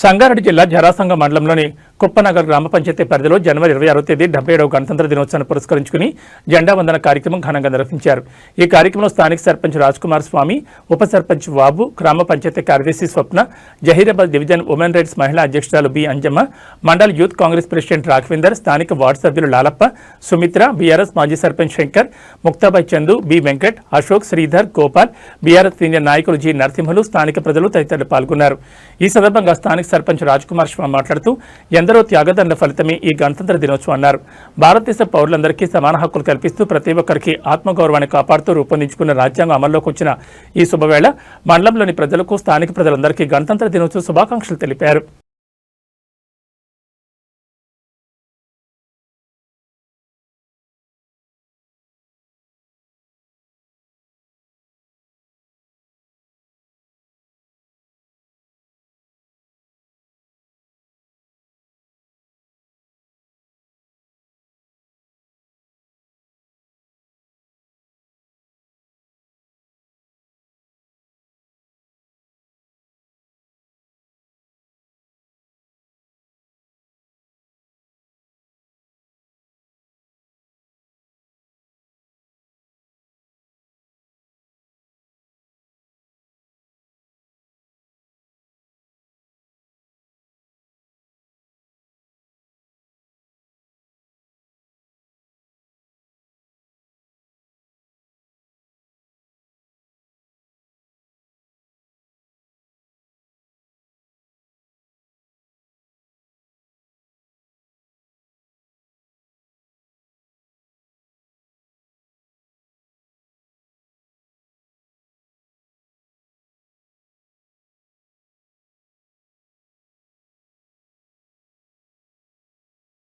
సంగారెడ్డి జిల్లా జరాసంగ మండలంలోని కుప్పనగర్ గ్రామ పంచాయతీ పరిధిలో జనవరి ఇరవై ఆరో తేదీ డెబ్బై ఏడవ గణతంత్ర దినోత్సవాన్ని పురస్కరించుకుని జెండా వందన కార్యక్రమం ఘనంగా నిర్వహించారు. ఈ కార్యక్రమంలో స్థానిక సర్పంచ్ రాజ్ కుమార్ స్వామి ఉప సర్పంచ్ బాబు గ్రామ పంచాయతీ కార్యదర్శి Swapna Zaheerabad division women rights మహిళా అధ్యక్షురాలు B Anjamma mandal youth Congress president Raghavender స్థానిక వార్డు సభ్యులు లాలప్ప సుమిత్ర బీఆర్ఎస్ మాజీ sarpanch Shankar Muktabai Chandu B Venkat Ashok Sridhar Gopal BRS senior నాయకులు జి నరసింహులు స్థానిక ప్రజలు తదితరులు పాల్గొన్నారు. ఈ సందర్భంగా స్థానిక సర్పంచ్ రాజ్ కుమార్ స్వామి మాట్లాడుతూ ఎందరో త్యాగదండ ఫలితమే ఈ గణతంత్ర దినోత్సవం అన్నారు. భారతదేశ పౌరులందరికీ సమాన హక్కులు కల్పిస్తూ ప్రతి ఒక్కరికి ఆత్మగౌరవాన్ని కాపాడుతూ రూపొందించుకున్న రాజ్యాంగం అమల్లోకి వచ్చిన ఈ శుభవేళ మండలంలోని ప్రజలకు స్థానిక ప్రజలందరికీ గణతంత్ర దినోత్సవ శుభాకాంక్షలు తెలిపారు.